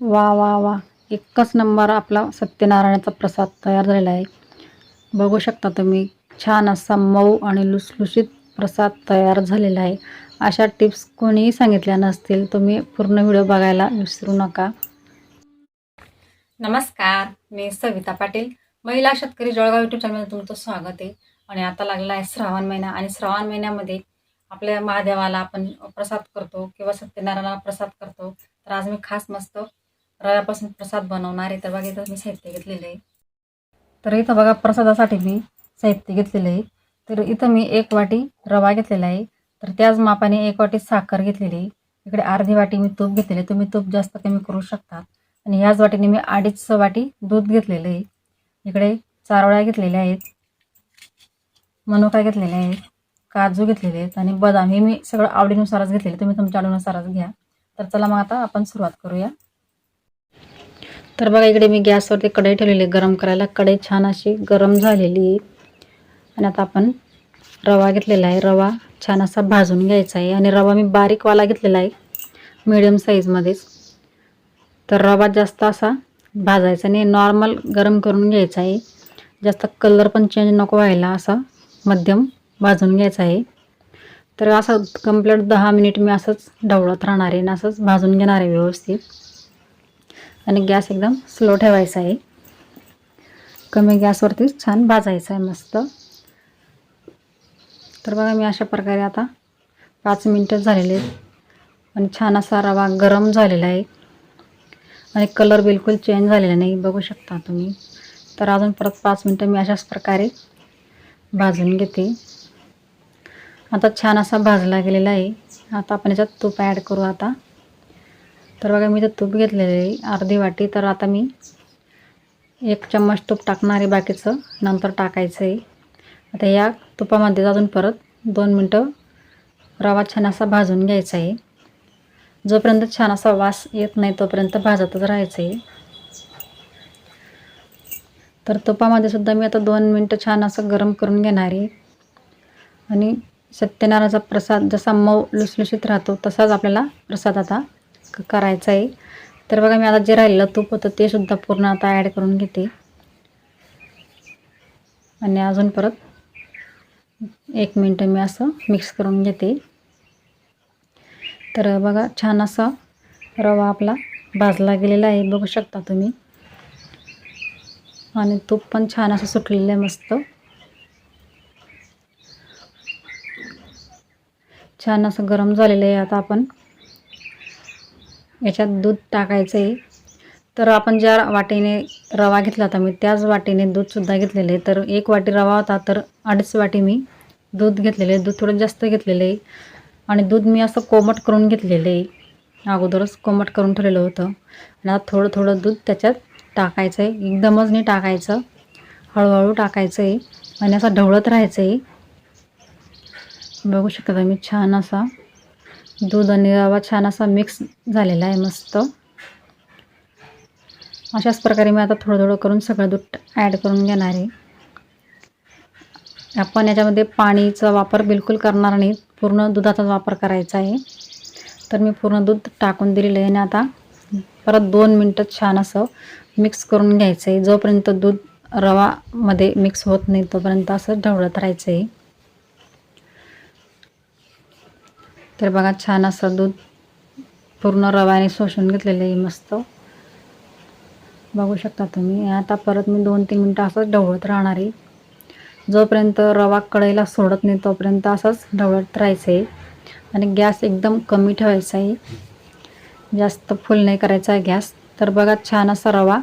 वा वा वा. एकच नंबर आपला सत्यनारायणाचा प्रसाद तयार झालेला आहे. बघू शकता तुम्ही छान असा मऊ आणि लुसलुशीत प्रसाद तयार झालेला आहे. अशा टिप्स कोणीही सांगितल्या नसतील तुम्ही पूर्ण व्हिडिओ बघायला विसरू नका. नमस्कार मी सविता पाटील. महिला शेतकरी जळगाव युट्यूब चॅनलमध्ये तुमचं स्वागत आहे. आणि आता लागलेला आहे श्रावण महिना. आणि श्रावण महिन्यामध्ये आपल्या महादेवाला आपण प्रसाद करतो किंवा सत्यनारायणाला प्रसाद करतो. तर आज मी खास मस्त रव्यापासून प्रसाद बनवणार आहे. तर बघा इथं मी साहित्य घेतलेलं आहे. तर इथं बघा प्रसादासाठी मी साहित्य घेतलेलं आहे. तर इथं मी एक वाटी रवा घेतलेला आहे. तर त्याच मापाने एक वाटी साखर घेतलेली आहे. इकडे अर्धी वाटी मी तूप घेतलेले तुम्ही तूप जास्त कमी करू शकता. आणि ह्याच वाटीने मी अडीच वाटी दूध घेतलेलं आहे. इकडे चारोळ्या घेतलेल्या आहेत. मनुका घेतलेल्या आहेत. काजू घेतलेले आहेत. आणि बदाम हे मी सगळं आवडीनुसारच घेतलेले तुम्ही तुमच्या आवडीनुसारच घ्या. तर चला मग आता आपण सुरुवात करूया. तर बघा इकडे मी गॅसवरती कढई ठेवलेली आहे गरम करायला. कढई छान अशी गरम झालेली आहे. आणि आता आपण रवा घेतलेला आहे. रवा छान असा भाजून घ्यायचा आहे. आणि रवा मी बारीकवाला घेतलेला आहे मिडियम साईजमध्येच तर रवा जास्त असा भाजायचा आणि नॉर्मल गरम करून घ्यायचा आहे. जास्त कलर पण चेंज नको व्हायला असा मध्यम भाजून घ्यायचा आहे. तर असं कंप्लीट दहा मिनिट मी असंच ढवळत राहणार आहे आणि असंच भाजून घेणार आहे व्यवस्थित. आणि गॅस एकदम स्लो ठेवायचा आहे. कमी गॅसवरतीच छान भाजायचं आहे मस्त. तर बघा मी अशा प्रकारे आता पाच मिनटं झालेले आहेत. आणि छान असा रवा गरम झालेला आहे. आणि कलर बिलकुल चेंज झालेला नाही बघू शकता तुम्ही. तर अजून परत पाच मिनटं मी अशाच प्रकारे भाजून घेते. आता छान असा भाजला गेलेला आहे. आता आपण याच्यात तूप ॲड करू आता. तर बघा मी तर तूप घेतलेलं आहे अर्धी वाटी. तर आता मी एक चम्मच तूप टाकणार आहे बाकीचं. नंतर टाकायचं आहे. आता या तुपामध्ये अजून परत दोन मिनटं रवा छान असा भाजून घ्यायचा आहे. जोपर्यंत छान असा वास येत नाही तोपर्यंत भाजतच राहायचं आहे. तर तुपामध्ये सुद्धा मी आता दोन मिनटं छान असं गरम करून घेणार आहे. आणि सत्यनारायणाचा प्रसाद जसा मऊ लुसलुशीत राहतो तसाच आपल्याला प्रसाद आता करायचा आहे. तर बघा मी आता जे राहिलेलं तूप होतं ते सुद्धा पूर्ण आता ॲड करून घेते. आणि अजून परत एक मिनटं मी असं मिक्स करून घेते. तर बघा छान असा रवा आपला भाजला गेलेला आहे. बघू शकता तुम्ही. आणि तूप पण छान असं सुटलेलं आहे मस्त. छान असं गरम झालेलं आहे आता आपण. याच्यात दूध टाकायचं आहे तर आपण ज्या वाटीने रवा घेतला होता मी त्याच वाटीने दूधसुद्धा घेतलेलं आहे. तर एक वाटी रवा होता तर अडीच वाटी मी दूध घेतलेले आहे. दूध थोडं जास्त घेतलेलं आहे. आणि दूध मी असं कोमट करून घेतलेलं आहे. अगोदरच कोमट करून ठेवलेलं होतं. आणि आता थोडं थोडं दूध त्याच्यात टाकायचं आहे एकदमच नाही टाकायचं. हळूहळू टाकायचं आहे आणि असं ढवळत राहायचं आहे बघू शकता मी छान असा दूध आणि रवा छान असा मिक्स झालेला आहे मस्त. अशाच प्रकारे मी आता थोडं थोडं करून सगळं दूध ॲड करून घेणार आहे. आपण याच्यामध्ये पाणीचा वापर बिलकुल करणार नाही. पूर्ण दुधाचाच वापर करायचा आहे. तर मी पूर्ण दूध टाकून दिलेलं आहे आणि आता परत दोन मिनटं छान असं मिक्स करून घ्यायचं आहे. जोपर्यंत दूध रवामध्ये मिक्स होत नाही तोपर्यंत असं ढवळत राहायचं आहे. तर बघा छान असं दूध पूर्ण रव्याने शोषून घेतलेलं आहे मस्त. बघू शकता तुम्ही. आता परत मी दोन तीन मिनटं असंच ढवळत राहणार आहे. जोपर्यंत रवा कढईला सोडत नाही तोपर्यंत असंच ढवळत राहायचं आहे. आणि गॅस एकदम कमी ठेवायचा आहे. जास्त फुल नाही करायचा आहे गॅस. तर बघा छान असा रवा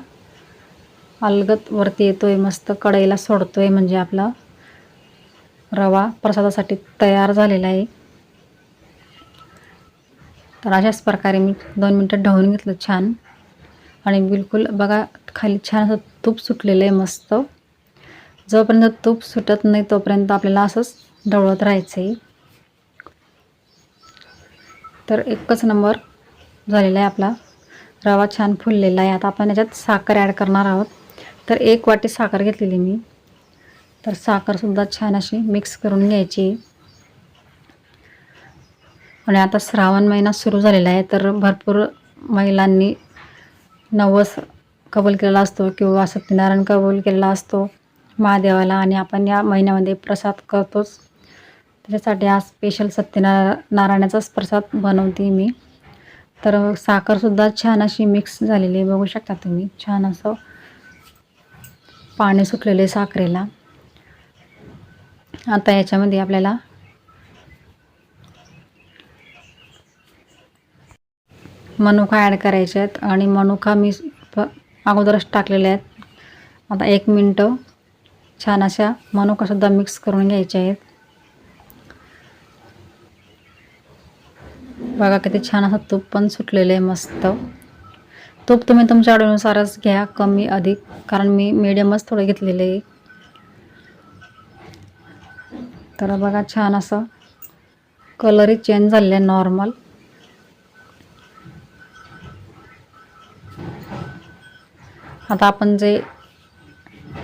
अलगत वरती येतो आहे मस्त कढईला सोडतो आहे म्हणजे आपला रवा प्रसादासाठी तयार झालेला आहे. तर अशाच प्रकारे मी दोन मिनटं ढवून घेतलं छान. आणि बिलकुल बघा खाली छान असं तूप सुटलेलं आहे मस्त. जोपर्यंत तूप सुटत नाही तोपर्यंत आपल्याला असंच ढवळत राहायचं आहे तर एकच नंबर झालेला आहे आपला. रवा छान फुललेला आहे. आता आपण याच्यात साखर ॲड करणार आहोत. तर एक वाटी साखर घेतलेली मी. तर साखरसुद्धा छान अशी मिक्स करून घ्यायची. आणि आता श्रावण महिना सुरू झालेला आहे तर भरपूर महिलांनी नवस कबूल केलेला असतो किंवा सत्यनारायण कबूल केलेला असतो महादेवाला. आणि आपण या महिन्यामध्ये प्रसाद करतोच. त्याच्यासाठी आज स्पेशल सत्यनारा नारायणाचाच प्रसाद बनवते मी. तर साखरसुद्धा छान अशी मिक्स झालेली आहे. बघू शकता तुम्ही छान असं पाणी सुटलेले साखरेला. आता याच्यामध्ये आपल्याला मनुका ॲड करायचे आहेत. आणि मनुका मी अगोदरच टाकलेले आहेत. आता एक मिनटं. छान अशा मनुकासुद्धा मिक्स करून घ्यायच्या आहेत. बघा किती छान असं तूप पण सुटलेलं आहे मस्त. तूप तुम्ही तुमच्या आवडीनुसारच घ्या कमी अधिक. कारण मी मिडियमच थोडं घेतलेलं आहे. तर बघा छान असं कलरही चेंज झालेलं आहे नॉर्मल आता आपण जे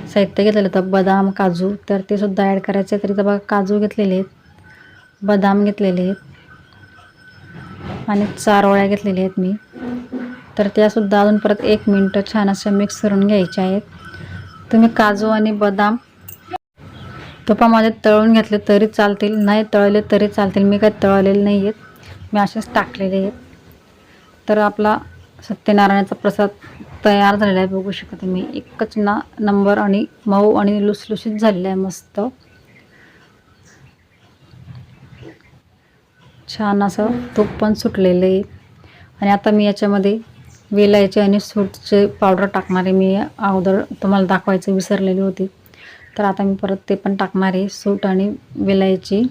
साहित्य घेतलेलं होतं बदाम काजू तर ते सुद्धा ॲड करायचे तरी तर बघा काजू घेतलेले आहेत बदाम घेतलेले आहेत आणि चार ओळ्या घेतलेल्या आहेत मी. तर त्यासुद्धा अजून परत एक मिनटं छान अशा मिक्स करून घ्यायच्या आहेत. तुम्ही काजू आणि बदाम तुपामध्ये तळून घेतले तरी चालतील नाही तळले तरी चालतील. मी काही तळलेले नाही आहेत. मी असेच टाकलेले आहेत. तर आपला सत्यनारायणाचा प्रसाद तयार झालेला आहे. बघू शकता तुम्ही एकच ना नंबर आणि मऊ आणि लुसलुशीत झालेला आहे मस्त. छान असं तूप पण सुटलेलं आहे. आणि आता मी याच्यामध्ये वेलायचे आणि सूटचे पावडर टाकणार आहे. मी अगोदर तुम्हाला दाखवायचं विसरलेली होती. तर आता मी परत ते पण टाकणार आहे सूट आणि वेलायची.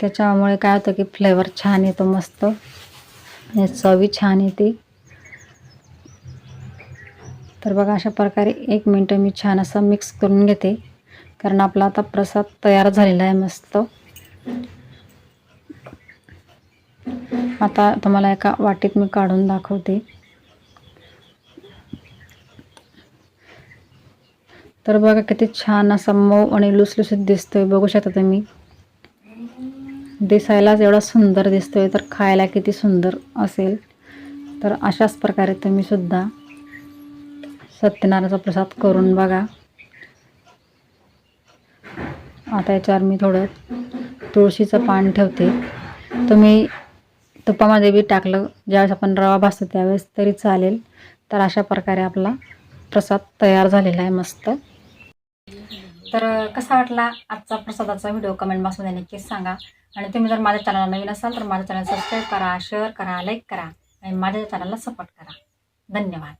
त्याच्यामुळे काय होतं की फ्लेवर छान येतो मस्त. चवी छान येते. तर बघा अशा प्रकारे एक मिनटं मी छान असं मिक्स करून घेते. कारण आपला आता प्रसाद तयार झालेला आहे मस्त. आता तुम्हाला एका वाटीत मी काढून दाखवते. तर बघा किती छान असा मऊ आणि लुसलुसीत दिसतोय. बघू शकता तुम्ही. दिसायलाच एवढा सुंदर दिसतोय तर खायला किती सुंदर असेल. तर अशाच प्रकारे तुम्ही सुद्धा सत्यनारायणाचा प्रसाद करून बघा. आता याच्यावर मी थोडं तुळशीचं पान ठेवते. तुम्ही तुपामध्ये बी टाकलं ज्यावेळेस आपण रवा भासतो त्यावेळेस तरी चालेल. तर अशा प्रकारे आपला प्रसाद तयार झालेला आहे मस्त. तर कसा वाटला आजचा प्रसादाचा व्हिडिओ कमेंट बॉक्समध्ये नक्कीच सांगा. आणि तुम्ही जर माझ्या चॅनलला नवीन असाल तर माझ्या चॅनल सबस्क्राईब करा शेअर करा लाईक करा. आणि माझ्या चॅनलला सपोर्ट करा. धन्यवाद.